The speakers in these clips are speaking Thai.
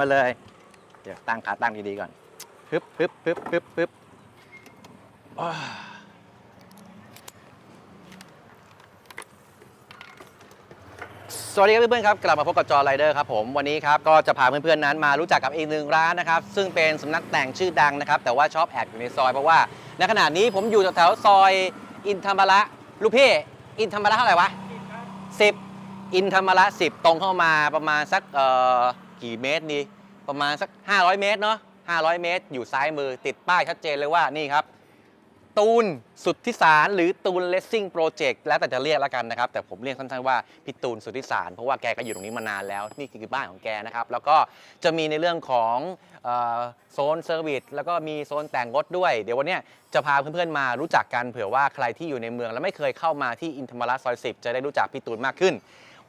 มาเลย เดี๋ยวตั้งขาตั้งดีๆก่อนฮึบฮึบฮึบฮึบฮึบสวัสดีครับเพื่อนๆครับกลับมาพบกับจอไรเดอร์ครับผมวันนี้ครับก็จะพาเพื่อนๆนั้นมารู้จักกับอีกหนึ่งร้านนะครับซึ่งเป็นสำนักแต่งชื่อดังนะครับ แต่ว่าชอบแอบอยู่ในซอยเพราะว่าในขณะนี้ผมอยู่แถวซอยอินธรรมระลูกพี่อินธรรมระเท่าไหร่วะสิบอินธรรมระสิบตรงเข้ามาประมาณสักเอ่อกี่เมตรดี ประมาณสัก 500 เมตรเนาะ500 เมตร อยู่ซ้ายมือติดป้ายชัดเจนเลยว่านี่ครับ ตูนสุดทธิสารหรือตูนเลสซิ่งโปรเจกต์แล้วแต่จะเรียกแล้วกันนะครับ แต่ผมเรียกสั้นๆว่าพี่ตูนสุดทธิสารเพราะว่าแกก็อยู่ตรงนี้มานานแล้วนี่คือบ้านของแกนะครับ แล้วก็จะมีในเรื่องของเอ่อโซนเซอร์วิสแล้วก็มีโซนแต่งรถด้วย เดี๋ยววันเนี้ยจะพาเพื่อนๆมารู้จักกันเผื่อว่าใครที่อยู่ในเมือง แล้วไม่เคยเข้ามาที่อินทรมรัซอย10 จะได้รู้จักพี่ตูนมากขึ้น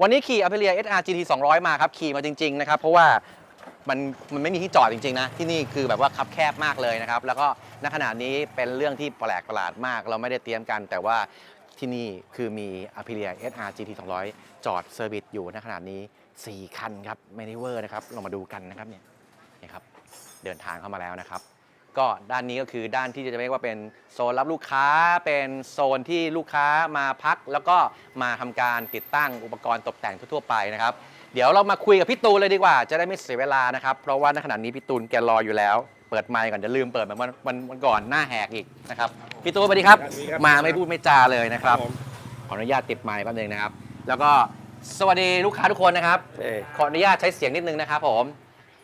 วันนี้ขี่ a p เ i l i a SR GT 200 มาครับ ขี่มาจริง ๆ นะครับ เพราะว่า มันมันไม่มีที่จอดจริงๆนะที่นี่คือแบบว่าคับแคบมากเลยนะครับ แล้วก็ณขณะนี้เป็นเรื่องที่แปลกประหลาดมาก เราไม่ได้เตรียมกัน แต่ว่าที่นี่คือมี a p i l i a SR GT 200 จอดเซอร์วิสอยู่ณขณะนี้ 4 คันครับไม่ได้เวอร์นะครับเรามาดูกันนะครับเนี่ยนี่ครับเดินทางเข้ามาแล้วนะครับ ก็ด้านนี้ก็คือด้านที่จะเรียกว่าเป็นโซนรับลูกค้าเป็นโซนที่ลูกค้ามาพัก แล้วก็มาทำการติดตั้งอุปกรณ์ตกแต่งทั่วๆไปนะครับ เดี๋ยวเรามาคุยกับพี่ตูนเลยดีกว่า จะได้ไม่เสียเวลานะครับ เพราะว่าในขณะนี้พี่ตูนแกรออยู่แล้ว เปิดไมค์ก่อนจะลืมเปิดเหมือนวันวันวันก่อนหน้าแหกอีกนะครับ พี่ตูนสวัสดีครับ สวัสดีครับ มาไม่พูดไม่จาเลยนะครับ ผมขออนุญาตติดไมค์แป๊บนึงนะครับ แล้วก็สวัสดีลูกค้าทุกคนนะครับ เอ้ยขออนุญาตใช้เสียงนิดนึงนะครับผม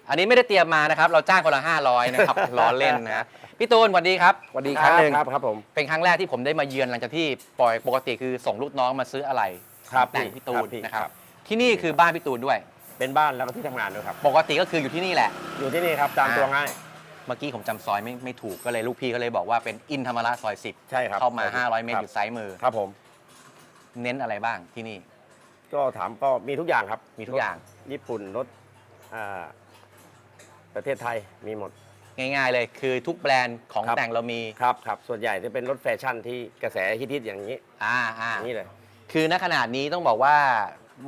อันนี้ไม่ได้เตรียมมานะครับ เราจ้างคนละ500นะครับ ล้อเล่นนะ พี่ตูนสวัสดีครับ สวัสดีอีกครั้งหนึ่งครับครับผม เป็นครั้งแรกที่ผมได้มาเยือนหลังจากที่ปล่อยปกติคือส่งลูกน้องมาซื้ออะไรครับแต่งพี่พี่ตูครันบพี่นะครับ ครับ ที่นี่คือบ้านพี่ตูนด้วย เป็นบ้านแล้วก็ที่ทำงานด้วยครับ ปกติก็คืออยู่ที่นี่แหละ อยู่ที่นี่ครับตามอ่าตัวง่าย เมื่อกี้ผมจำซอยไม่ไม่ถูกก็เลยลูกพี่ก็เลยบอกว่าเป็นอินธรรมระซอย 10 ใช่ครับเข้ามา ใช่ครับ 500 เมตรอยู่ซ้ายมือ ครับผม เน้นอะไรบ้างที่นี่ ก็ถามก็มีทุกอย่างครับมีทุกอย่าง รถญี่ปุ่นรถอ่าประเทศไทยมีหมด ง่ายๆเลยคือทุกแบรนด์ของครับ แต่งเรามีครับครับส่วนใหญ่จะเป็นรถแฟชั่นที่กระแสฮิตๆอย่างนี้อ่าอ่าอย่างนี้เลย คือณขนาดนี้ต้องบอกว่า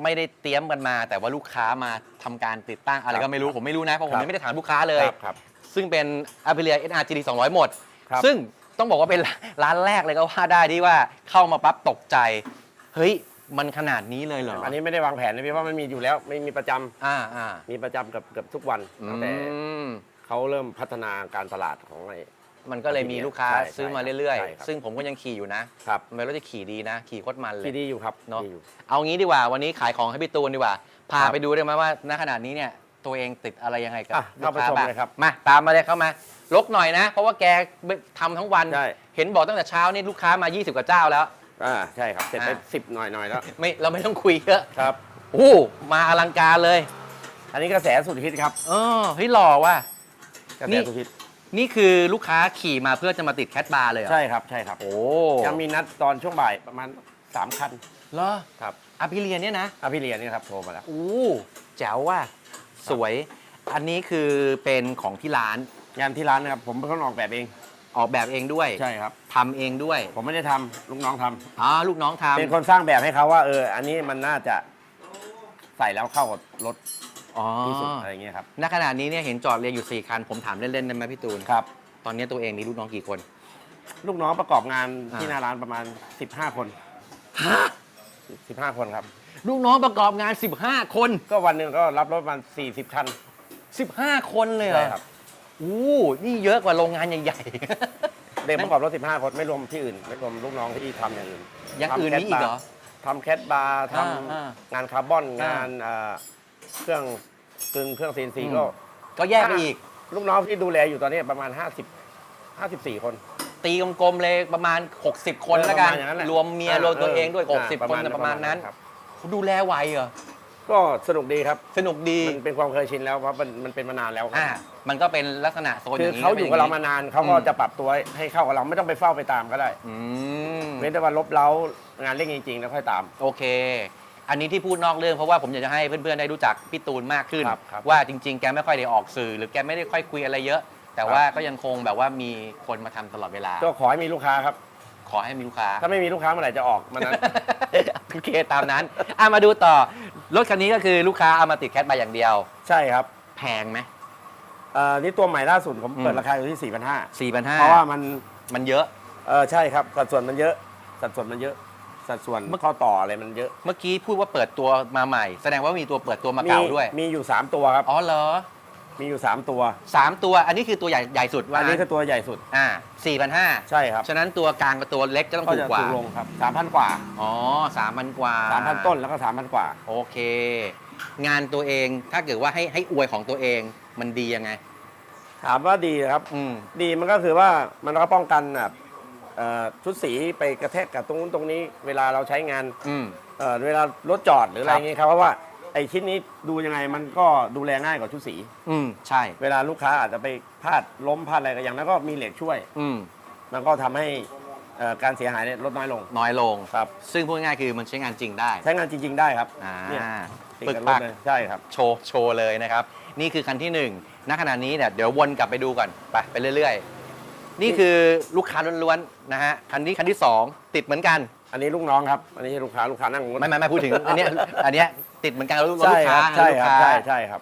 ไม่ได้เตรียมกันมา แต่ว่าลูกค้ามาทำการติดตั้งอะไรครัก็บไม่รู้ผมไม่รู้นะเพราะผมครับ ยังไม่ได้ถามลูกค้าเลย ครับครับ ซึ่งเป็น a p i l i a SR GT 200 หมด ครับ ซึ่งต้องบอกว่าเป็นร้านแรกเลยก็ว่าได้ที่ว่าเข้ามาปั๊บตกใจ เฮ้ย มันขนาดนี้เลยเหรออันนี้ไม่ได้วางแผนนะพี่เพราะมันมีอยู่แล้วไม่มีประจำอ่าอ่ามีประจำกับเกับทุกวันตั้งแต่อืม เขาเริ่มพัฒนาการตลาดของไอ้ มันก็เลยมีลูกค้าใช่ซื้อมาเรื่อย ใช่ครับ ๆ ซึ่งผมก็ยังขี่อยู่นะครับมันรถจะขี่ดีนะ ขี่โคตรมันเลย ที่ดีอยู่ครับเนอะ ดีอยู่ เอางี้ดีกว่าวันนี้ขายของให้พี่ตูนดีกว่า พาครับไปดูได้ไหมว่าณขนาดนี้เนี่ยตัวเองติดอะไรยังไงกับอะลูกค้าเข้าไปชมบ้างเลยครับมาตามมาเลยเข้ามาลกหน่อยนะ เพราะว่าแกทำทั้งวัน ใช่ เห็นบอกตั้งแต่เช้านี่ลูกค้ามา 20 กว่าเจ้าแล้ว อ่าใช่ครับเสร็จไปอ่า สิบหน่อยหน่อยๆแล้วไม่เราไม่ต้องคุยเยอะครับ โอ้มาอลังการเลยอันนี้กระแสสุดฮิตครับเออเฮ้ยหล่อว่ะ กระนี่แสสุดฮิต นี่คือลูกค้าขี่มาเพื่อจะมาติดแคทบาร์เลยเหรอใช่ครับใช่ครับโอ้ยังมีนัดตอนช่วงบ่ายประมาณ3คันเหรอครับอภิเรียนเนี่ยนะอภิเรียนนี่ครับโทรมาแล้วอู้แจ๋วว่ะสวย อันนี้คือเป็นของที่ร้านงานที่ร้านนะครับผมเป็นคนออกแบบเองออกแบบเองด้วยใช่ครับทำเองด้วย ผมไม่ได้ทำลูกน้องทำอ๋อลูกน้องทำเป็นคนสร้างแบบให้เขาว่าเอออันนี้มันน่าจะใส่แล้วเข้ากับรถอ๋อ ที่สุดอะไรอย่างเงี้ยครับณขณะนี้เนี่ยเห็นจอดเรียงอยู่ 4 คัน ผมถามเล่นๆได้ไหมพี่ตูน ครับ ตอนนี้ตัวเองมีลูกน้องกี่คน ลูกน้องประกอบงานที่อ่าหน้าร้านประมาณ 15 คน ฮะ 15 คนครับ ลูกน้องประกอบงาน 15 คน ก็วันหนึ่งก็รับรถประมาณ40 คัน 15 คนเลยเหรใช่อครับ อู้นี่เยอะกว่าโรงงานใหญ่เด็กประกอบรถ 15 คนไม่รวมที่อื่น ไม่รวมลูกน้องที่ทำอย่างอื่นๆอย่างอื่นมีอีกเหรอ ทำแคทบาร์ทอ่าอ่าำงานคาร์บอนอ่างงานเอ่อเครื่อง กึ่งเครื่องซีนซีอืมก็ก็แยกไปอีก ลูกน้องที่ดูแลอยู่ตอนนี้ประมาณ 50 54 คน ตีกลมๆเลยประมาณ 60 คนเออแล้วกันประมาณอย่างนั้นแหละรวมเมียอ่ารวมตัวเองด้วยเออ60ประคนมาณประมาณนั้นครับเขาดูแลไหวเหรอก็สนุกดีครับ สนุกดีมันเป็นความเคยชินแล้วเพราะมันมันเป็นมานานแล้วครับอ่ามันก็เป็นลักษณะโซนอคือย่างนี้เขาอยู่กับเราป็นมาย่งนี้นานเขาก็จะปรับตัวให้เข้ากับเราไม่ต้องไปเฝ้าไปตามก็ได้อืมเว้นแต่ว่าลบเล้างานเร่งจริงๆแล้วค่อยตาม โอเค อันนี้ที่พูดนอกเรื่องเพราะว่าผมอยากจะให้เพื่อนๆได้รู้จักพี่ตูนมากขึ้น ครับครับว่าจริงๆ แกไม่ค่อยได้ออกสื่อ หรือแกไม่ได้ค่อยคุยอะไรเยอะ แต่ว่าก็ยังคงแบบว่ามีคนมาทำตลอดเวลา ก็ขอให้มีลูกค้าครับ ขอให้มีลูกค้า ถ้าไม่มีลูกค้าเมื่อไหร่จะออกมันนั้น โอเคตามนั้นอะมาดูต่อ รถคันนี้ก็คือลูกค้าเอามาติดแคทบายอย่างเดียว ใช่ครับแพงไหม เอ่อนี่ตัวใหม่ล่าสุดผมเปิดอืม ราคาอยู่ที่4 5 0 0 สี่พันห้าเพราะว่ามันมันเยอะ เออใช่ครับสัดส่วนมันเยอะสัดส่วนมันเยอะ สัดส่วนเมื่อข้อต่ออะไรมันเยอะเมื่อกี้พูดว่าเปิดตัวมาใหม่ แสดงว่ามีตัวเปิดตัวมาเก่าด้วย มีอยู่ 3 ตัวครับ อ๋อเหรอ มีอยู่ 3 ตัวสามตัว อันนี้คือตัวใหญ่ใหญ่สุดว่าอันนี้คือตัวใหญ่สุด อ่าสี่พันห้าใช่ครับ ฉะนั้นตัวกลางกับตัวเล็กจะต้องก็ถูกจะกว่าถูกลงครับ3,000กว่า อ๋อสามพันกว่า3,000ต้นแล้วก็3,000กว่า โอเค งานตัวเองถ้าเกิดว่าให้ให้อวยของตัวเองมันดียังไง ถามว่าดีครับ อืมดีมันก็คือว่ามันก็ป้องกันแบบ เอ่อชุดสีไปกระแทกกับตรงนู้นตรงนี้ เวลาเราใช้งานอืม เอ่อเวลารถจอดหรืออะไรคอรับ ย่างงี้ครับเพราะว่าไอ้ชิ้นนี้ดูยังไงมันก็ดูแลง่ายกว่าชุดสี อืม ใช่ เวลาลูกค้าอาจจะไปพลาดล้มพลาดอะไรก็อย่างนั้นก็มีเหล็กช่วย อืม มันก็ทำให้เอ่อการเสียหายเนี่ยลดน้อยลงน้อยลง ครับซึ่งพูดง่ายๆคือมันใช้งานจริงได้ ใช้งานจริง ๆ ได้ครับอ่าเนี่ยติดปึกกับรปัถก เลยใช่ครับ โชว์ โชว์เลยนะครับ นี่คือคันที่หนึ่งณขณะนี้เนี่ย เดี๋ยววนกลับไปดูก่อน ไป ไปเรื่อย ๆ นี่คือลูกค้าล้วนๆนะฮะคันนี้คันที่สองติดเหมือนกัน อันนี้ลูกน้องครับอันนี้ลูกค้าลูกค้านั่งรถไม่ไม่ไม่พูดถึง อันเนี้ยอันเนี้ยติดเหมือนกันรถใช่ลูกคค้ารับใช่ลูกครับค้าใช่ใช่ครับ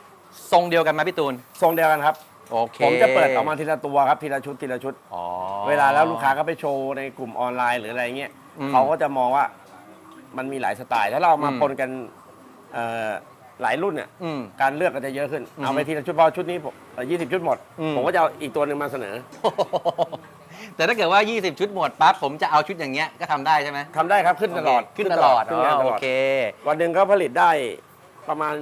ทรงเดียวกันไหมพี่ตูนทรงเดียวกันครับ โอเคผมจะเปิดออกมาทีละตัวครับทีละชุดทีละชุด อ๋อ เวลาแล้วลูกค้าก็ไปโชว์ในกลุ่มออนไลน์หรืออะไรเงี้ยอืมเขาก็จะมองว่ามันมีหลายสไตล์ถ้าเราเอามาอืม ปนกันเอ่อ หลายรุ่นเนี่ยอืม การเลือกก็จะเยอะขึ้นอืมเอาไปทีละชุดพอชุดนี้ผมยี่สิบชุดหมด อืม ผมก็จะเอาอีกตัวหนึ่งมาเสนอแต่ถ้าเกิดว่า 20 ชุดหมดปั๊บผมจะเอาชุดอย่างเงี้ยก็ทำได้ใช่ไหมทำได้ครับขึ้นตลอดขึ้นตลอดขึ้นงานอ๋อตโอลอด เค วันหนึ่งก็ผลิตได้ประมาณ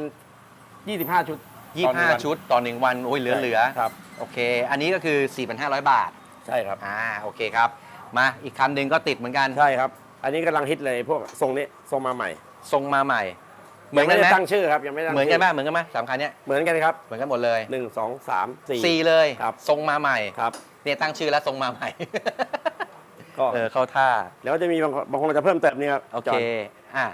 25 ชุดต่อหนึ่งวัน25 ชุดต่อหนึ่งวันโอ้ยเหลือเหลือครับ โอเค อันนี้ก็คือ 4,500 บาท ใช่ครับ อ่าโอเคครับ มาอีกคันหนึ่งก็ติดเหมือนกัน ใช่ครับ อันนี้กำลังฮิตเลยพวกทรงนี้ทรงมาใหม่ ทรงมาใหม่ เหมือนกันยังไหมไได้ตั้งชื่อครับยังไม่ได้ตั้งเหมือนกันชื่ป่ะเหมือนกันไหมสามคันเนี้ยเหมือนกันครับเหมือนกันหมดเลยหนึ่งสองสามสี่สี่เลยครับทรงมาใหม่ครับเนี่ยตั้งชื่อแล้วทรงมาใหม่ก็เออเข้าท่า แล้วจะมีบางบางคนจะเพิ่มเติมนี่ครับโอจเคห์นอะ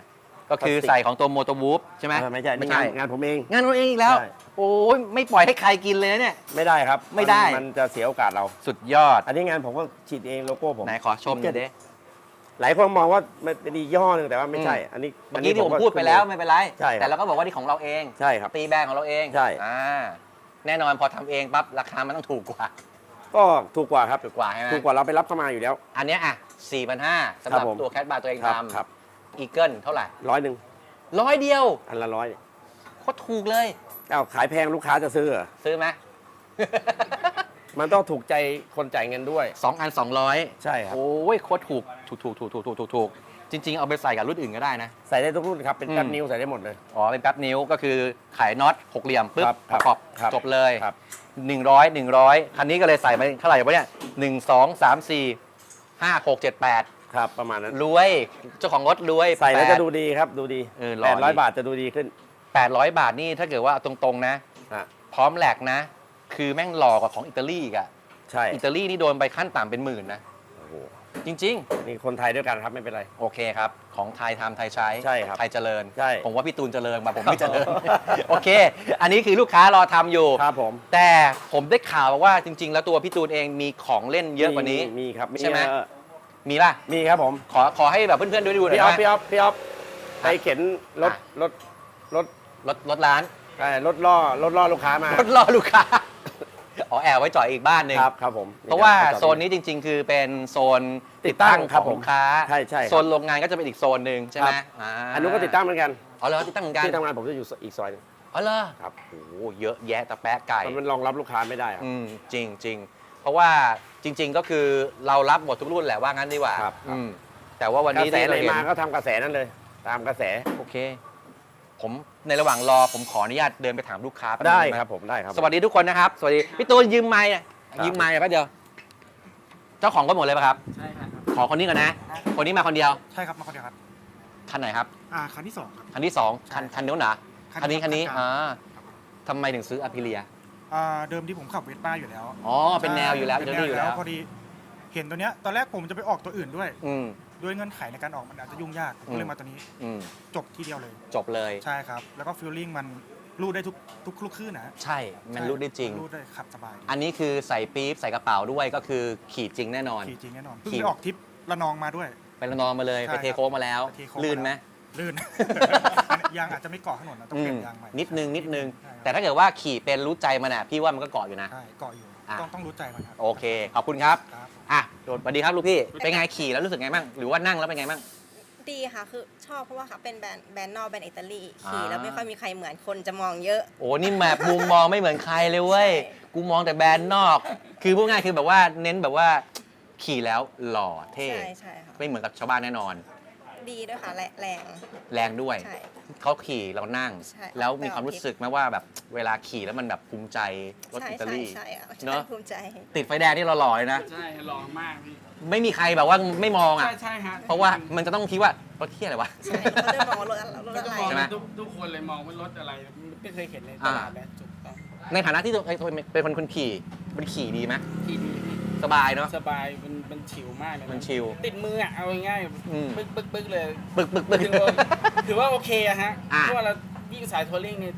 ก็คือพลาสติกใส่ของตัวโมโตวูฟใช่ไหมเออไม่ใช่ไม่นี่ใช่งานงานผมเองงานเราเองอีกแล้วใช่โอ้ยไม่ปล่อยให้ใครกินเลยนะเนี่ย ไม่ได้ครับ ไม่ได้นมันจะเสียโอกาสเราสุดยอด อันนี้งานผมก็ฉีดเองโลโก้ผมไหนขอชมหน่อยดิ หลายคนมองว่ามันเป็นอีกยี่ห้อหนึ่งแต่ว่าไม่ใช่อืมอันนี้เมื่อกี้ที่ผมก็พูดไปแล้วไม่เป็นไร ใช่ครับ แต่เราก็บอกว่านี่ของเราเองใช่ครับ ตีแบรนด์ของเราเองใช่ อ่าแน่นอนพอทำเองปั๊บราคามันต้องถูกกว่า ก็ถูกกว่าครับถูกกว่าใช่ไหมถูกกว่าเราไปรับเข้ามาอยู่แล้ว อันเนี้ยอะสี่พันห้าสำหรับครับผมตัวแคทบาร์ตัวเองครับทำครับอีเกิลเท่าไหร่ร้อยหนึ่งร้อยเดียวอันละร้อยโคตรถูกเลย เอ้าขายแพงลูกค้าจะซื้อเหรอซื้อไหม มันต้องถูกใจคนจ่ายเงินด้วย สองอันสองร้อยใช่ครับ โอ้ยโคตรถูก ถูกถูกถูกถูกถูกถูกถูกจริง ๆ เอาไปใส่กับรุ่นอื่นก็ได้นะ ใส่ได้ทุกรุ่นครับ เป็นอืมแป๊บนิ้วใส่ได้หมดเลย อ๋อ เป็นแป๊บนิ้วก็คือขายน็อตหกเหลี่ยมปุ๊บครับประกอบครับจบเลยครับ หนึ่งร้อยหนึ่งร้อยคันนี้ก็เลยใส่มาเท่าไหร่วะเนี่ยหนึ่งสองสามสี่ห้าหกเจ็ดแปดครับ ประมาณนั้นรวย เจ้าของรถรวย ใส่แล้วปจะดดูดีครับดูดีเออหล่อแปดร้อยดี บาทจะดูดีขึ้นแปดร้อยบาทนี่ถ้าเกิดว่าเอาตรงๆนะ ฮะพร้อมแหลกนะ คือแม่งหล่อกว่าของอิตาลีอีกอะใช่ อิตาลีนี่โดนไปขั้นต่ำเป็นหมื่นนะโอ้โห จริง นี่คนไทยด้วยกันครับไม่เป็นไร ๆ โอเคครับ ของไทยทำไทยใช้ใช่ครับไทยเจริญ ใช่ ผมว่าพี่ตูนเจริญมาผมไม่เจริญ โอเค อันนี้คือลูกค้ารอทำอยู่ ครับผมแต่ผมได้ข่าวมาว่าจริง ๆ แล้วตัวพี่ตูนเองมีของเล่นเยอะกว่านี้ มีครับใช่ไหม เอ่อมีป่ะ มีครับผมขอขอให้แบบเพื่อนๆด้วยดูหน่อพี่ยอ๊อฟนะพี่อ๊อฟพี่อ๊อฟไปเข็นรถอะ รถรถรถรถร้านเอ่อรถล่อรถล่อลูกค้ามารถรอลูกค้า อ๋อแอบไว้จอดอีกบ้านหนึ่งครับครับผมเพราะว่าคบโซนนี้จริง ๆ คือเป็นโซนติดตั้งครับของผมลูกค้าใช่ใช่ครับโซนโรงงานก็จะเป็นอีกโซนหนึ่งใช่ไหมครับาอันนู้นก็ติดตั้งเหมือนกันอ๋อเหรอติดตั้งเหมือนกันที่ทำงานผมจะอยู่อีกซอยหนึงอ๋อเหรอครับโอ้โหเยอะแยะตะแปะไก่มันรองรับลูกค้าไม่ได้ครับอืมจริงจริงเพราะว่าจริง ๆ ก็คือเรารับหมดทุกรุ่นแหละว่างั้นดีกว่าครับครับอืมแต่ว่าวันกระนี้แสที่ไหนเราเห็นมาก็ทำกระแสนั้นเลย ตามกระแสโอเค ผม ในระหว่างรอผมขออนุญาตเดินไปถามลูกค้าแป๊บนึงได้หมครับผมได้ครับสวัสดีทุกคนนะครับ สวัสดีพี่ตูนยืมไม้อะครับยืมไม้แป๊บเดียว เจ้าของก็หมดเลยป่ะครับ ใช่ครับ ขอคนนี้ก่อนนะ คนนี้มาคนเดียว ใช่ครับมาคนเดียวครับ คันไหนครับ อ่าคันที่สองครับ คันที่สองคันใช่คันนู้นเหรอคันนี้คันนี้รับอ่าทำไมถึงซื้ออ p ิเลียอ่าเดิมที่ผมขับเวสป้าอยู่แล้ว อ๋อ เป็นแนวอยู่แล้วเป็เดี๋ยนวแนนี้อยู่แล้ว พอดี เห็นตัวเนี้ย ตอนแรกผมจะไปออกตัวอื่นด้วย อืม ด้วยเงื่อนไขในการออกมันอาจจะยุ่งยากผมก็เลยมาตัวนี้อืมจบทีเดียวเลย จบเลย ใช่ครับ แล้วก็ฟิลลิ่งมันรูดได้ทุกทุกลูกคลื่นนะใช่ มันรู้ได้จริง รูดได้ขับสบายอันนี้คือใส่ปี๊บใส่กระเป๋าด้วยก็คือขี่จริงแน่นอน ขี่จริงแน่นอนเพิ่งขี่ไปออกทริประนองมาด้วย ไประนองมาเลยใช่ไปเทโค้งมาแล้ว ไปเทโค้งลื่นไหมลื่น ยางอาจจะไม่เกาะถนนนะต้องอืเปลี่มยนยางใหม่นิดนึงนิดนึง ใช่ครับแต่ถ้าเกิดว่าขี่เป็นรู้ใจมันอะพี่ว่ามันก็เกาะอยู่นะ ใช่เกาะอยู่ อะ ต้องต้องรู้ใจมันครับโอเค ขอบคุณครับ ครับ อะโดดสวัสดีครับลูกพี่ เป็นไงขี่แล้วรู้สึกไงบ้าง หรือว่านั่งแล้วเป็นไงบ้าง ดีค่ะคือชอบเพราะว่าเขาเป็นแบรนด์แบรนด์นอกแบรนด์อิตาลีขี่อ่าแล้วไม่ค่อยมีใครเหมือนคนจะมองเยอะ โอ้นี่แบบมุมมองไม่เหมือนใครเลยเว้ยใช่กูมองแต่แบรนด์นอก คือพูดง่ายคือแบบว่าเน้นแบบว่าขี่แล้วหล่อเท่ ใช่ใช่ค่ะไม่เหมือนกับชาวบ้านแน่นอน ดีด้วยค่ะแรงแรงแรงด้วย ใช่ เขาขี่เรานั่ง ใช่แล้วมีความรู้สึกไหมว่าแบบเวลาขี่แล้วมันแบบภูมิใจรถใช่อิตาใช่ลีใช่อะเนอะ ภูมิใจ ติดไฟแดงที่เราหล่อเลยนะ ใช่ลองมากพี่ไม่มีใครแบบว่าไม่มองอะ ใช่ใช่ฮะเพราะว่ามันจะต้องคิดว่ารถเที่ยอะไรวะ ใช่เขาจะมองว่ารถอะไรรถก็อะจะไร มองใช่ไหม ทุกทุกคนเลยมองว่ารถอะไรไม่เคยเห็นในตลาดนะถูกต้องในฐานะที่ตัวเองเป็นคนคนขี่มันขี่ดีไหมที่ดีพี่สบายเนาะสบายมันมันชิวมากเลยะมันชิล ติดมืออะเอาง่ายอืม ๆปึ๊กปึ๊กปึ๊กเลย ปึกปึกปึกถือว่า ถือว่าโอเคอะฮะอะ เพราะว่าเราวิ่งสายทัวริงนี่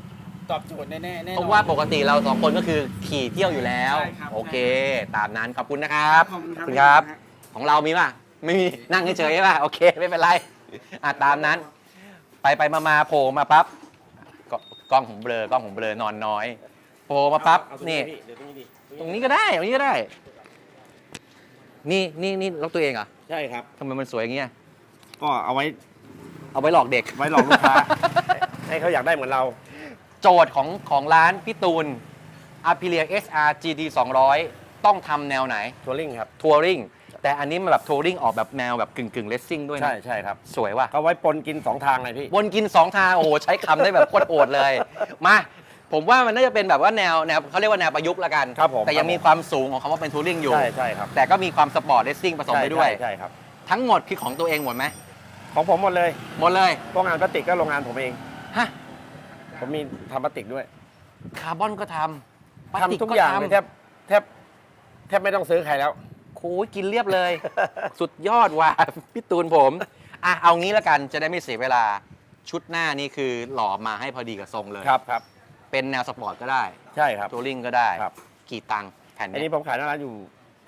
ตอบโจทย์แน่ๆแน่นอน เพราะว่าปกติเราสองคนก็คือขี่เที่ยวอยู่แล้ว ใช่ครับ โอเค ตามนั้นขอบคุณนะครับ ขอบคุณครับณครับขอบคุณครับของเรามีป่ะ ไม่มีนั่งเฉยๆใช่ป่ะ โอเค ไม่เป็นไร อะ ตามนั้น ไปไปมามาโผล่มาปั๊บก็กล้องผมเบลอกล้องผมเบลอนอนน้อยโผล่มาปั๊บเอาตรงนี่ พี่เดี๋ยวตรงนี้ดิตรงนี้ก็ได้ตรงนี้ก็ได้ นี่นี่นี่รถตัวเองเหรอใช่ครับ ทำไมมันสวยอย่างเงี้ยก็เอาไว้ เอาไว้หลอกเด็ก ไว้หลอกลูกค้า ให้เขาอยากได้เหมือนเรา โจทย์ของของร้านพี่ตูน a p i l i a SR GT 200 ต้องทำแนวไหน ทัวริงครับ ทัวริง แต่อันนี้มันแบบทัวริงออกแบบแนวแบบกึ่งกึ่งเลสซิ่งด้วยนะ ใช่ใช่ครับ สวยว่ะก็ไว้ปนกินสองทางเลยพี่ วนกิน 2 ทาง โอ้โห ใช้คำได้แบบโคตรโอดเลย มา ผมว่ามันน่าจะเป็นแบบว่าแนวแนวเขาเรียกว่าแนวประยุกต์ละกัน ครับผมแต่ยังมีความสูงของคำว่าเป็นทัวริงอยู่ ใช่ใช่ครับ แต่ก็มีความสปอร์ตเลสซิ่งผสมไปด้วย ใช่ใช่ครับ ทั้งหมดคือของตัวเองหมดไหม ของผมหมดเลย หมดเลยพวกงานพลาสติกก็โรงงานผมเอง ฮะผมมีทำพลาสติกด้วยคาร์บอนก็ทำพลาสติทำทุกอย่างเลยแทบแทบแทบไม่ต้องซื้อใครแล้วโอ้ยกินเรียบเลย สุดยอดว่ะพี่ตูนผมอะเอางี้แล้วกันจะได้ไม่เสียเวลาชุดหน้านี่คือหล่อมาให้พอดีกับทรงเลยครับครับเป็นแนวสปอร์ตก็ได้ ใช่ครับทัวริงก็ได้ครับกี่ตังค์แผ่นอันนี้นี้ผมขายหน้าร้านอยู่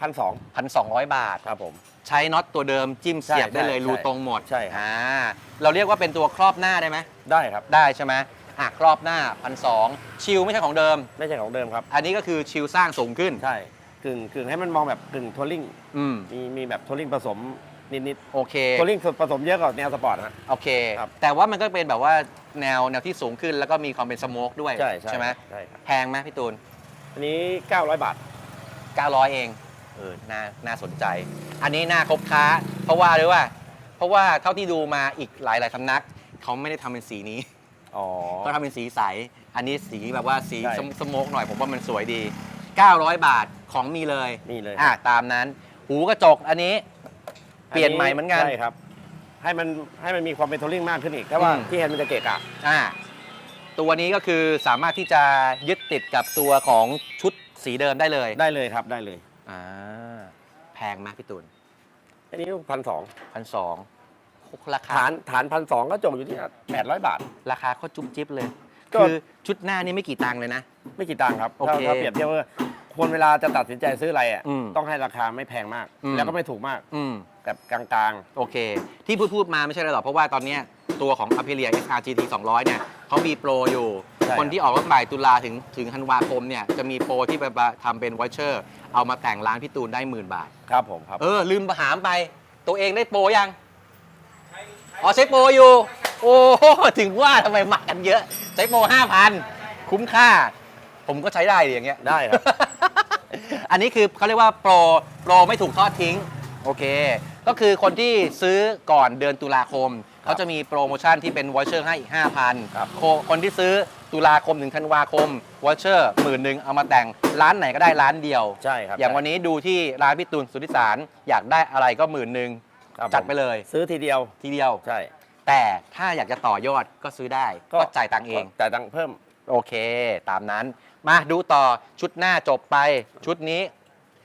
พันสองพันสองร้อยบาท ครับผม ใช้น็อตตัวเดิมจิ้มเสียบใช่ได้เลยใช่รูตรงหมดใช่ครับ อ่าเราเรียกว่าเป็นตัวครอบหน้าได้ไหมได้ครับ ได้ใช่ไหมอะครอบหน้าพันสองชิลไม่ใช่ของเดิม ไม่ใช่ของเดิมครับ อันนี้ก็คือชิลสร้างสูงขึ้น ใช่กึ่งกึ่งให้มันมองแบบกึ่งทัวริงอืมมีมีแบบทัวริงผสมนิดโอเค ๆทัวริงผสมเยอะกว่าแนวสปอร์ตฮะโอเค ครับ แต่ว่ามันก็เป็นแบบว่าแนวแนวที่สูงขึ้นแล้วก็มีความเป็นสโมกด้วยใช่ใช่ไหมใช่ครับแพงไหมพี่ตูนอันนี้ 900 บาท 900 เอง เออน่าน่าสนใจ อันนี้น่าคบค้า เพราะว่าหรือว่า เพราะว่าเท่าที่ดูมาอีกหลายหลายๆสำนักเขาไม่ได้ทำเป็นสีนี้อ๋อ เขาทำเป็นสีใส อันนี้สีแบบว่าสีใช่ สมสโมกหน่อยผมว่ามันสวยดี 900 บาทของมีเลยนี่เลยอะตามนั้น หูกระจกอันนี้ เปลี่ยนใหม่เหมือนกัน ใช่ครับ ให้มันให้มันมีความเป็นทัวริงมากขึ้นอีกแต่ว่าอืม ที่เห็นมันจะเกะกะ อ่าตัวนี้ก็คือสามารถที่จะยึดติดกับตัวของชุดสีเดิมได้เลย ได้เลยครับได้เลย อ่าแพงไหมพี่ตูนอันนี้พันสองพันสองราคาฐานฐานพันสองก็จบอยู่ที่800บาท ราคาก็จุ๊บจิ๊บเลยก็คือชุดหน้านี่ไม่กี่ตังค์เลยนะ ไม่กี่ตังค์ครับโอถ้าเคถ้าเปรียบเทียบว่าคนเวลาจะตัดสินใจซื้ออะไรอะอืมต้องให้ราคาไม่แพงมากอืมแล้วก็ไม่ถูกมากอืมแบบกลางโอเค ที่พูดพูดมาไม่ใช่อะไรหรอกเพราะว่าตอนเนี้ยตัวของ Aprilia XR GT 200 เนี่ยเขามีโปรอยู่ ใช่คนที่ออกรถใหม่ตุลาถึงถึงธันวาคมเนี่ยจะมีโปรที่ไปทำเป็นวอชเชอร์เอามาแต่งร้านพี่ตูนได้หมื่นบาทๆครับผมครับ เออ ลืมถามไป ตัวเองได้โปรยังอ๋อใช้โปรอยู่ โอ้โหถึงว่าทำไมมากันเยอะ ใช้โปร5,000คุ้มค่า ผมก็ใช้ได้ดิอย่างเงี้ย ได้ครับ อันนี้คือเขาเรียกว่าโปรโปรไม่ถูกทอดทิ้ง โอเค ก็คือคนที่ซื้อก่อนเดือนตุลาคม เขาจะมีโปรโมชั่นที่เป็นวอชเชอร์ให้อีก 5,000ครับโคคนที่ซื้อตุลาคมถึงธันวาคมวอชเชอร์หมื่นหนึ่งเอามาแต่งร้านไหนก็ได้ร้านเดียว ใช่ครับอย่างวันนี้ดูที่ร้านพี่ตูนสุทธิสารอยากได้อะไรก็หมื่นหนึ่งครับจัดผมไปเลยซื้อทีเดียว ทีเดียว ใช่แต่ถ้าอยากจะต่อยอดก็ซื้อได้ก็จ่ายตังค์เอง จ่ายตังค์เพิ่ม โอเค ตามนั้น มาดูต่อชุดหน้าจบไปชุดนี้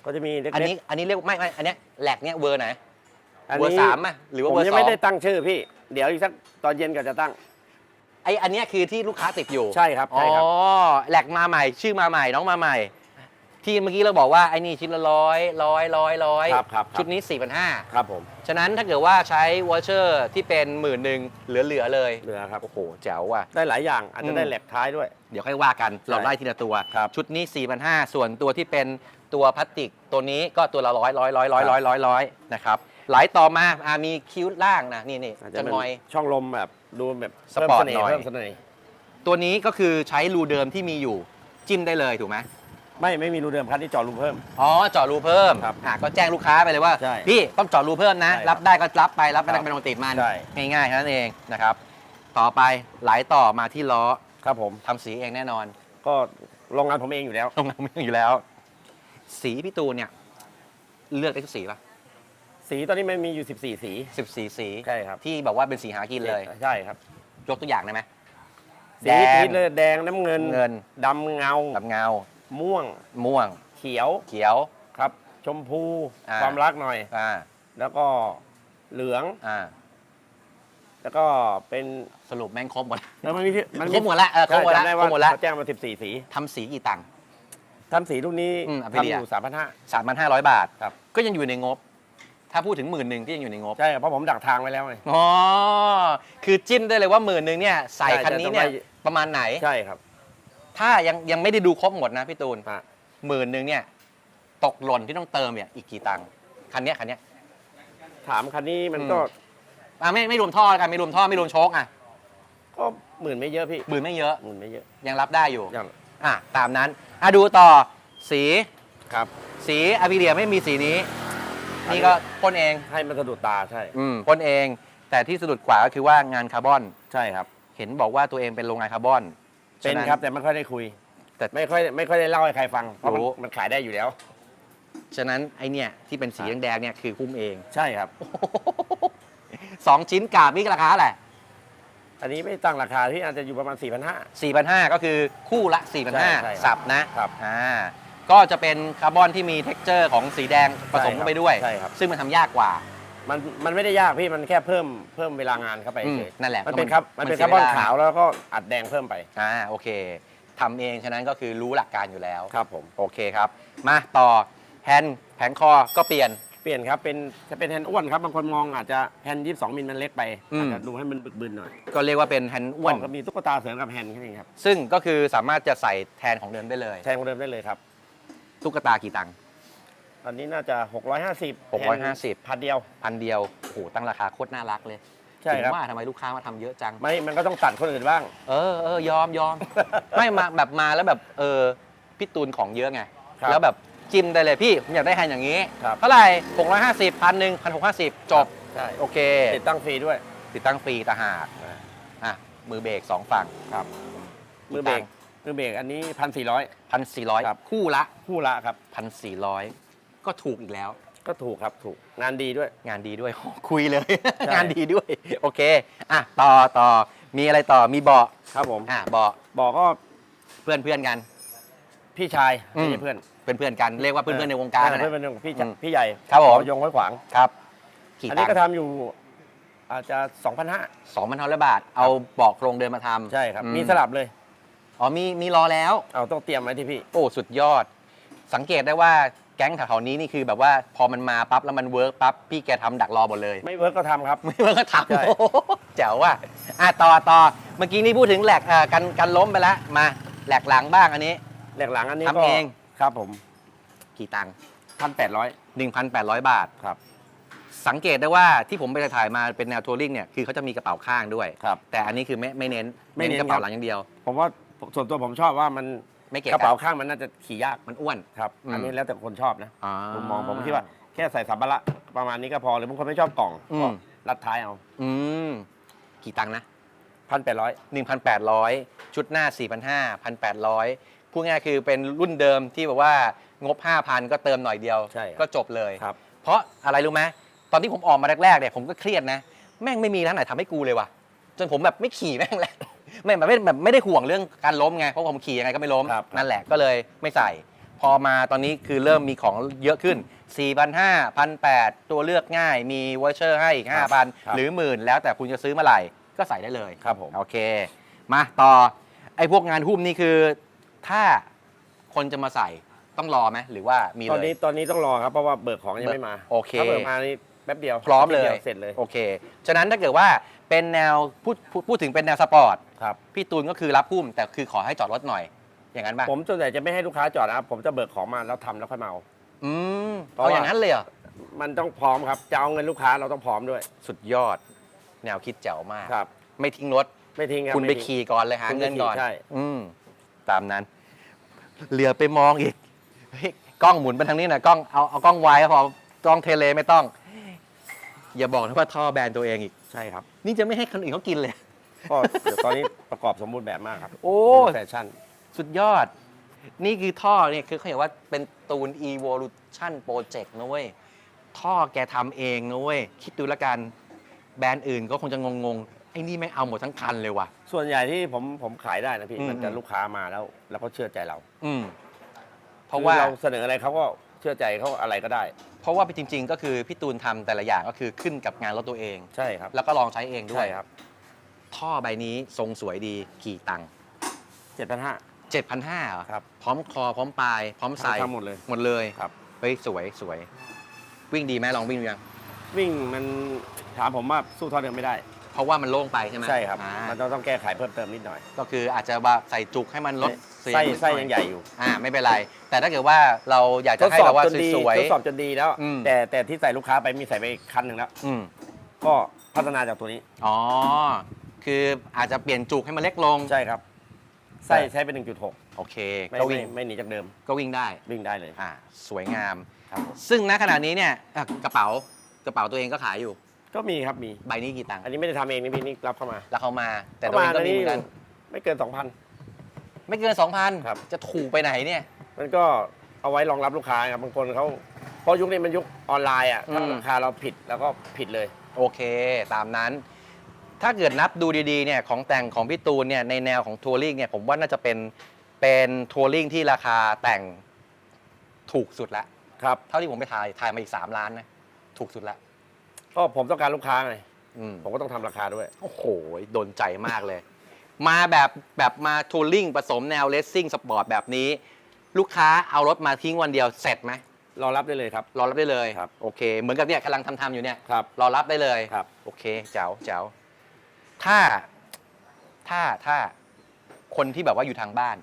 ก็จะมีเล็กๆอันนี้อันนี้เรียกไม่ไม่อันเนี้ยแหลกเนี้ยเวอร์ไหน อันเวอนี้ร์สามไหมหรือว่าผมเวอร์ยังสอไม่งได้ตั้งชื่อพี่ เดี๋ยวอีกสักตอนเย็นก็จะตั้ง ไออันเนี้ยคือที่ลูกค้าติดอยู่ใช่ครับอ๋ใช่ครับอแหลกมาใหม่ชื่อมาใหม่น้องมาใหม่ ที่เมื่อกี้เราบอกว่าไอ้นี่ชิ้นละร้อยร้อยร้อยร้อยครับครับครับ ชุดนี้4ี่พันห้าครับผมฉะนั้นถ้าเกิดว่าใช้วอเชอร์ที่เป็นหมื่นหนึ่งเหลือๆเลยเหลือครับโอ้โหแจ๋วว่ะ ได้หลายอย่างอาจจะได้อืมแหลกท้ายด้วย เดี๋ยวค่อยว่ากัน เราไล่ทีละตัว ครับชุดนี้4ี่พันห้าส่วนตัวที่เป็นตัวพลาสติกตัวนี้ก็ตัวละร้อยร้อยร้อยร้อยร้อยร้อยร้อยนะครับ ไหลต่อมาอ่ามีคิ้วล่างนะนี่นี่อาจจะจะเป็นหน่อย ช่องลมแบบดูแบบสปอร์ตเพิ่มเสน่หน่ห์อย เพิ่มเสน่ห์ตัวนี้ก็คือใช้รูเดิมที่มีอยู่จิ้มได้เลยถูกไหมไม่ไม่มีรูเดิมคันที่เจอรูเพิ่ม อ๋อเจาะรูเพิ่มครับอะก็แจ้งลูกค้าไปเลยว่า ใช่พี่ต้องเจาะรูเพิ่มนะ ใช่ครับรับได้ก็รับไปรับไม่ครัได้บก็ไม่ต้องติดมันใช่ ง่ายๆแค่นั้นเองนะครับต่อไปไหลต่อมาที่ล้อครับผม ทำสีเองแน่นอนก็โรงงานผมเองอยู่แล้วตรงนั้นไม่อยู่แล้ว สีพี่ตูนเนี่ย เลือกได้ทุกสีป่ะ สีตอนนี้มันมีอยู่ 14 สีสิบสีสีใช่ครับ ที่แบบว่าเป็นสีหากินเลย ใช่ครับ ยกตัวอย่างได้ไหมสีแดงพีชเลยแดงน้ำเงินเงินดำเงาแบบเงา ม่วงม่วง เขียวเขียวครับ ชมพูอ่า ความรักหน่อย อ่าแล้วก็เหลือง อ่าแล้วก็เป็นสรุปแม่งครบหมด แล้วมันมีที่มันครบหมดละเออครบหมดละใช่จำได้ครว่าบหมดละ เขาแจ้งมา 14 สีทำสีกี่ตังค์ ทำสีรุ่นนี้อืมอภิทำเดียอยู่3,500 สามพันห้าร้อยบาท ครับ ก็ยังอยู่ในงบ ถ้าพูดถึงหมื่นหนึ่งก็ยังอยู่ในงบ ใช่เพราะผมดักทางไว้แล้วไง อ๋อ คือจิ้มได้เลยว่าหมื่นหนึ่งเนี่ยใส่ใช่คันนี้เนี่ยแต่ทำไมประมาณไหน ใช่ครับ ถ้ายังยังไม่ได้ดูครบหมดนะพี่ตูนอะหมื่นหนึ่งเนี่ยตกหล่นที่ต้องเติมเนี่ยอีกกี่ตังค์คันเนี้ยคันเนี้ยถามคันนี้มันอืมก็อะไม่ไม่รวมท่อแล้วกันไม่รวมท่อไม่รวมโชคอะก็หมื่นไม่เยอะพี่หมื่นไม่เยอะหมื่นไม่เยอะ ยังรับได้อยู่อย่างอะตามนั้นอะดูต่อสีครับ สีอ v ิเดียไม่มีสีนี้ นี่ก็พ่นเองให้มันสะดุดตาใช่ อืมพ่นเอง แต่ที่สะดุดกว่าก็คือว่างานคาร์บอน ใช่ครับ เห็นบอกว่าตัวเองเป็นโรงงานคาร์บอนเป็นฉะครับแต่ไม่ค่อยได้คุย แต่ไม่ค่อยไม่ค่อยได้เล่าให้ใครฟังเพราะมันรู้มันขายได้อยู่แล้ว ฉะนั้นไอเนี่ยที่เป็นสีแดงๆเนี่ยคือคุ้มเอง ใช่ครับสองชิ้นกาบนี่ราคาเท่าไหร่อันนี้ไม่ตั้งราคาที่อาจจะอยู่ประมาณ4 5 0 0สี่พันห้าก็คือคู่ละ4ี่พันใช่ห้าใช่ครับสับนะครับอ่า ก็จะเป็นคาร์บอนที่มีเท็กเจอร์ของสีแดงผสมเข้าไปด้วย ใช่ครับ ซึ่งมันทำยากกว่า มันมันไม่ได้ยากพี่มันแค่เพิ่มเพิ่มเวลางานเข้าไปอืมเฉยนั่นแหละมันเป็นก็ครับมันเป็นสีคาร์บอนวลขาวแล้วก็อัดแดงเพิ่มไปอ่าโอเคทำเองฉะนั้นก็คือรู้หลักการอยู่แล้ว ครับผม โอเคครับ มาต่อแฮนด์แผงคอก็เปลี่ยน เปลี่ยนครับเป็นจะเป็นแฮนด์อ้วนครับบางคนมองอาจจะแฮนด์22มิลมันเล็กไปอืม อาจจะดูให้มันบึกบึนหน่อยก็เรียกว่าเป็นแฮนด์อ้วน ก็มีตุ๊กตาเสริมกับแฮนด์แค่นี้ครับซึ่งก็คือสามารถจะใส่แทนของเดิมได้เลย แทนคนเดิมได้เลยครับ ตุ๊กตากี่ตังค์ ตอนนี้น่าจะ 650 650 พันเดียว พันเดียวโอ้โหตั้งราคาโคตรน่ารักเลยใช่ครับถึงว่าทำไมลูกค้ามาทำเยอะจัง ไม่ มันก็ต้องตัดคนอื่นบ้าง เออเออยอมยอม ไม่มาแบบมาแล้วแบบเออพี่ตูนของเยอะไง ครับแล้วแบบจิ้มได้เลยพี่ผมอยากได้แฮนด์อย่างนี้ ครับ เท่าไหร่650พันหนึ่งพันหกห้าสิบจบ ใช่โอเค ติดตั้งฟรีด้วย ติดตั้งฟรีตางหากอะมือเบรกสองฝั่งครับมือเบรก มือเบรกอันนี้พันสี่ร้อย พันสี่ร้อยครับ คู่ละคู่ละครับ พันสี่ร้อยก็ถูกอีกแล้ว ก็ถูกครับถูกงานดีด้วย งานดีด้วย คุยเลย ใช่ งานดีด้วย โอเค อะ ต่อต่อ มีอะไรต่อ มีเบาะครับผม อะเบาะบอกก็เพื่อนเพื่อนกัน พี่ชายอืมไม่ใช่เพื่อนเป็นเพื่อนกัน เรียกว่าเพื่อนเพื่อนในวงการเออนะ เพื่อนเป็นพี่อืมพี่ใหญ่ครับผม ยงไว้ขวาง ครับ กี่อันตันี้งก็ค์ทำอยู่อาจจะ2,500สองพันห้าร้อยบาท เอาเบาะโครงเดิมมาทำใช่ครับ อืมีสลับเลย อ๋อมีมีรอแล้ว เอาต้องเตรียมไว้ที่พี่ โอ้สุดยอด สังเกตได้ว่าแก๊งแถวๆนี้นี่คือแบบว่าพอมันมาปั๊บแล้วมันเวิร์กปั๊บพี่แกทำดักรอหมดเลย ไม่เวิร์กก็ทำครับ ไม่เวิร์กก็ทใช่ำโอ้โหแจ๋วว่ะอะต่อต่อเมื่อกี้นี่พูดถึงแหลกเอ่อกันกันล้มไปแล้วมาแหลกหลังบ้างอันนี้ แหลกหลังอันนี้ทำก็เอง ครับผมกี่ตังค์พันแปดร้อย1,800 บาท ครับ สังเกตได้ว่าที่ผมไปถ่ายมาเป็นแนวทัวริงเนี่ยคือเขาจะมีกระเป๋าข้างด้วย ครับ แต่อันนี้คือไม่ไม่เน้นไม่เน้นกระเป๋าครับ หลังอย่างเดียว ผมว่า ส่วนตัวผมชอบว่ามันไม่เกะกระเป๋ากะข้างมันน่าจะขี่ยากมันอ้วน ครับ อืม อันนี้แล้วแต่คนชอบนะ อ่า ผมมองผมคิดว่าแค่ใส่สัมภาระประมาณนี้ก็พอหรือบางคนไม่ชอบกล่องอืม ก็รัดท้ายเอาอืม กี่ตังค์นะ พันแปดร้อย 1,800 ชุดหน้า 4,500 1,800พูดง่ายคือเป็นรุ่นเดิมที่แบบว่างบ 5,000 ก็เติมหน่อยเดียว ใช่ครับ ก็จบเลย ครับ เพราะอะไรรู้ไหมตอนที่ผมออกมาแรกๆเนี่ยผมก็เครียดนะ แม่งไม่มีร้านไหนทำให้กูเลยว่ะ จนผมแบบไม่ขี่แม่งแล้ว ไม่แบบไม่แบบไม่ได้ห่วงเรื่องการล้มไงเพราะผมขี่ยังไงก็ไม่ล้มครับนั่นแหละก็เลยไม่ใส่ พอมาตอนนี้คือเริ่มมีของเยอะขึ้น 4,500 1,800 ตัวเลือกง่าย มีวอเชอร์ให้อีก ครับ 5,000 หรือหมื่นแล้วแต่คุณจะซื้อเมื่อไหร่ก็ใส่ได้เลย ครับผม โอเค มาต่อ ไอ้พวกงานหุ้มนี่คือ ถ้าคนจะมาใส่ต้องรอไหมหรือว่ามีตอนเลนี้ยตอนนี้ต้องรอครับเพราะว่าเบิกของยังไม่มาโอเค ถ้าเบิกมานี่แป๊บเดียวพร้อมเลยาทิตดีวเสร็จเลย โอเค ฉะนั้นถ้าเกิดว่าเป็นแนวพูดพูดพูดถึงเป็นแนวสปอร์ตครับ พี่ตูนก็คือรับพุ่มแต่คือขอให้จอดรถหน่อย อย่างนั้นป่ะผมส่วนใหญ่จะไม่ให้ลูกค้าจอดนะครับ ผมจะเบิกของมาแล้วทำแล้วค่อยมาเอา อืมเพราะเอาว่า อย่างนั้นเลยเหรอมันต้องพร้อมครับ จะเอาเงินลูกค้าเราต้องพร้อมด้วย สุดยอด แนวคิดแจ๋วมาก ครับ ไม่ทิ้งรถ ไม่ทิ้งครับคุณไปม่ทิ้ง ขี่ก่อนเลยหาคุณไปเงินก่อนขี่ใช่ อืมตามนั้น เหลือไปมองอีกเฮ้ยกล้องหมุนไปทางนี้หน่อยกล้องเอาเอากล้องไว้พอกล้องเทเลไม่ต้อง อย่าบอกนะว่าท่อแบรนด์ตัวเองอีก ใช่ครับ นี่จะไม่ให้คนอื่นเขากินเลย ก็เดี๋ยวตอนนี้ประกอบสมบูรณ์แบบมากครับโอ้แฟชั่น สุดยอด นี่คือท่อเนี่ยคือเขาเรียกว่าเป็นตูน evolution project นะเว้ย ท่อแกทำเองนะเว้ย คิดดูแล้วกัน แบรนด์อื่นก็คงจะงงๆ ไอ้นี่ไม่เอาหมดทั้งคันเลยว่ะ ส่วนใหญ่ที่ผมผมขายได้นะพี่ อืม มันจะอืมลูกค้ามาแล้ว แล้วเขาเชื่อใจเรา อืม เพเพราะราะว่าว่าเราเสนออะไรเขาก็ เชื่อใจเขาอะไรก็ได้ เพราะว่าจริง ๆ ก็คือพี่ตูนทำแต่ละอย่างก็คือขึ้นกับงานรถตัวเอง ใช่ครับแล้วก็ลองใช้เองด้วยใช่ครับท่อใบนี้ทรงสวยดีกี่ตังค์เจ็ดพันห้า 7,500เหรอครับ พร้อมคอพร้อมปลาย พร้อมใส่ทำหมดเลย หมดเลยครับ เฮ้ยสวยสวย วิ่งดีไหมลองวิ่งดูยังวิ่งมันถามผมว่าสู้ท่อเดิมไม่ได้ เพราะว่ามันโล่งไปใช่ไหมใช่ครับ อ่ามันต้องต้องแก้ไขเพิ่มเติมนิดหน่อยก็คืออาจจะว่าใส่จุกให้มันลดเสียงไส้นิดไส้น่อยังใหญ่อยู่อ่าไม่เป็นไร แต่ถ้าเกิดว่าเราอยากทจะดให้สอบแบบว่าจนดีสวย ทดสอบจนดีแล้ว อืม แต่แต่ที่ใส่ลูกค้าไปมีใส่ไปคันหนึ่งแล้ว ๆอืม ก็พัฒนาจากตัวนี้อ๋อ คืออาจจะเปลี่ยนจุกให้มันเล็กลง ใช่ครับไส้ใช้เป็น1.6โอเค ไม่ก็ไม่วิ่งไม่หนีจากเดิมก็วิ่งได้ วิ่งได้เลย อ่า สวยงาม ครับซึ่งณขณะนี้เนี่ยอะกระเป๋ากระเป๋าตัวเองก็ขายอยู่ ก็มีครับมี ใบนี้กี่ตังค์อันนี้ไม่ได้ทำเองนี่พี่นี่รับเข้ามาแล้วเขามา แต่ตัวเองก็มีเหมือนกัน ไม่เกินไม่เกิน2,000ครับ จะถูกไปไหนเนี่ย2,000มันก็เอาไว้รองรับลูกค้าครับบางคนเขาเพราะยุคนี้มันยุคออนไลน์อะถ้าอืม ราคาเราผิดแล้วก็ผิดเลย โอเค ตามนั้น ถ้าเกิดนับดูดีๆเนี่ยของแต่งของพี่ตูนเนี่ยในแนวของทัวริงเนี่ยผมว่าน่าจะเป็นเป็นทัวริงที่ราคาแต่งถูกสุดละ ครับ เท่าที่ผมไปถ่ายถ่ายมาอีก 3 ล้านนะ ถูกสุดละ ก็ผมต้องการลูกค้าไงอืม ผมก็ต้องทำราคาด้วย โอ้โห โดนใจมากเลย มาแบบแบบมาทัวริงผสมแนวเลสซิ่งสปอร์ตแบบนี้ ลูกค้าเอารถมาทิ้งวันเดียวเสร็จไหมรอรับได้เลยครับ รอรับได้เลย ครับ โอเค เหมือนกับเนี่ยกำลังทำทำอยู่เนี่ย ครับ รอรับได้เลยครับ โอเค เจ๋วเจ๋วถ้าถ้าถ้าคนที่แบบว่าอยู่ทางบ้าน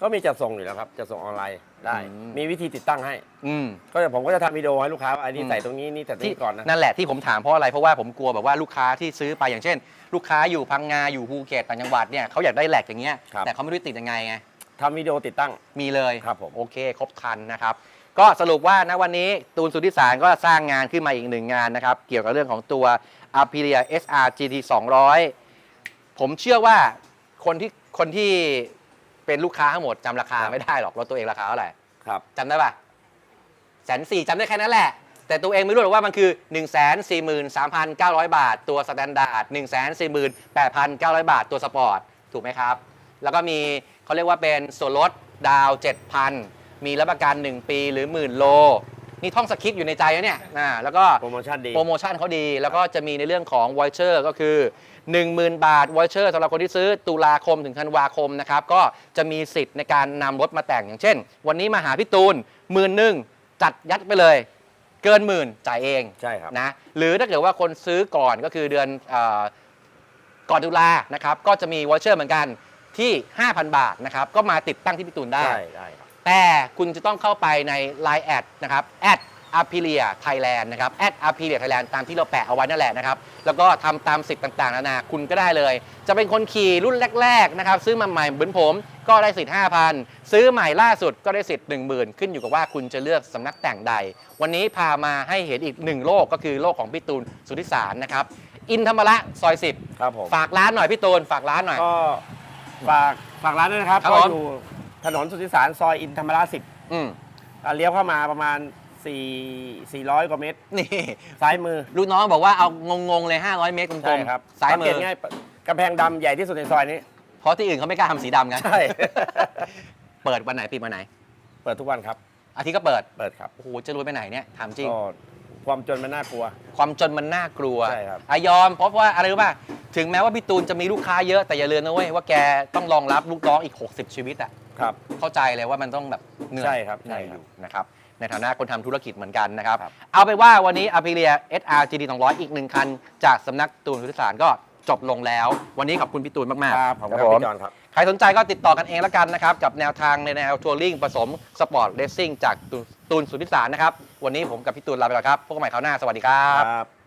ก็มีจัดส่งอยู่แล้วครับจัดส่งออนไลน์ ได้ อืม มีวิธีติดตั้งให้ อืมก็จะผมก็จะทำวิดีโอให้ลูกค้าว่าอันนี้อืมใส่ตรงนี้นี่แต่ตรงที่นี้ก่อนนะ นั่นแหละที่ผมถามเพราะอะไรเพราะว่าผมกลัวแบบว่าลูกค้าที่ซื้อไปอย่างเช่น ลูกค้าอยู่พังงาอยู่ภูเก็ตต่างจังหวัดเนี่ยเขาอยากได้แหลกอย่างเงี้ยครับ แต่เขาไม่รู้ติดยังไงไง ทำวิดีโอติดตั้ง มีเลยครับผม โอเค ครบครันนะครับ ก็สรุปว่าณวันนี้ตูนสุทธิสารก็สร้างงานขึ้นมาอีกหนึ่งงานนะครับ เกี่ยวกับเรื่องของตัว Aprilia SR GT 200 ผมเชื่อว่าคนที่คนที่ เป็นลูกค้าทั้งหมดจำราคาครับไม่ได้หรอกรถตัวเองราคาเท่าไหร่ครับจำได้ปะแสนสี่จำได้แค่นั้นแหละ แต่ตัวเองไม่รู้หรอกว่ามันคือ 1 4 3 9 0 0 บาท ตัวสแตนดาร์ด1 4 8 9 0 0 บาท ตัวสปอร์ตถูกไหมครับ แล้วก็มีเขาเรียกว่าเป็นส่วนลดดาว 7,000 มีรับประกัน 1 ปีหรือหมื่นโล นี่ท่องสคริปต์อยู่ในใจแล้วเนี่ยอ่าแล้วก็โปรโมชั่นดี โปรโมชั่นเขาดี แล้วก็จะมีในเรื่องของวอ c เชอร์ก็คือ 10,000 บาทวอ c เชอร์สำหรับคนที่ซื้อตุลาคมถึงธันวาคมนะครับ ก็จะมีสิทธิ์ในการนำรถมาแต่งอย่างเช่น วันนี้มาหาพี่ตูนหมื่นหนึ่งจัดยัดไปเลย เกินหมื่นจ่ายเองใช่ครับ นะหรือถ้าเกิดว่าคนซื้อก่อนก็คือเดือนเออก่อนตุลานะครับ ก็จะมีวอ c เชอร์เหมือนกันที่ 5,000 บาทนะครับ ก็มาติดตั้งที่พี่ตูนได้ ได้ได้ครับ แต่คุณจะต้องเข้าไปใน Line แอดนะครับแอด Aprilia Thailand นะครับแอด Aprilia Thailand ตามที่เราแปะเอาไว้นั่นแหละนะครับ แล้วก็ทำตามสิทธิ์ต่างๆนานาคุณก็ได้เลย จะเป็นคนขี่รุ่นแรกๆนะครับ ซื้อมาใหม่เหมือนผมก็ได้สิทธิ์ 5,000 ซื้อใหม่ล่าสุดก็ได้สิทธิ์ 10,000 ขึ้นอยู่กับว่าคุณจะเลือกสำนักแต่งใด วันนี้พามาให้เห็นอีกหนึ่งโลกก็คือโลกของพี่ตูนสุทธิสารนะครับ อินธรรมระซอยครับผม10ฝากร้านหน่อยพี่ตูนฝากร้านหน่อย ก็ฝากฝากร้านด้วยนะครับครับก็ผม อยู่ ถนนสุทธิสารซอยอินธรรมราสิบอืมเลี้ยวเข้ามาประมาณ4 400 กว่าเมตร นี่ซ้ายมือ ลูกน้องบอกว่าเอางงๆเลย 500 เมตรกลใช่มครับๆซ้ายมืสังเกอตง่ายกำแพงดำใหญ่ที่สุดในซอยนี้ เพราะที่อื่นเขาไม่กล้าทำสีดำกัน ใช่ เปิดวันไหนปิดวันไหน เปิดทุกวันครับ อาทิตย์ก็เปิด เปิดครับโอ้โห จะรวยไปไหนเนี่ย ถามจริง ก็ความจนมันน่ากลัว ความจนมันน่ากลัวใช่ครับอายอม เพราะว่าอะไรรู้ป่ะ ถึงแม้ว่าพี่ตูนจะมีลูกค้าเยอะแต่อย่าลืมนะเว้ยว่าแกต้องรองรับลูกน้องอีก 60 ชีวิตอะ ครับ เข้าใจเลยว่ามันต้องแบบเหนื่อยใช่ครับเหนื่อยใช่อครับยู่นะครับ ในฐานะคนทำธุรกิจเหมือนกันนะครับ ครับ เอาไปนว่าวันนี้ a p i l i a SR GD 200 อีกหนึ่งคัน จากสำนักตูนพุทธศาสตร์ก็จบลงแล้ว วันนี้ขอบคุณพี่ตูนมาก ๆ ครับผมครับผมพี่จอนครับ ใครสนใจก็ติดต่อกันเองแล้วกันนะครับ กับแนวทางในแนวทัวริงผสมสปอร์ตเรซซิ่งจากตูนตูนสุทธิสารนะครับ วันนี้ผมกับพี่ตูนลาไปก่อนครับ พบกันใหม่คราวหน้า สวัสดีครับ ครับ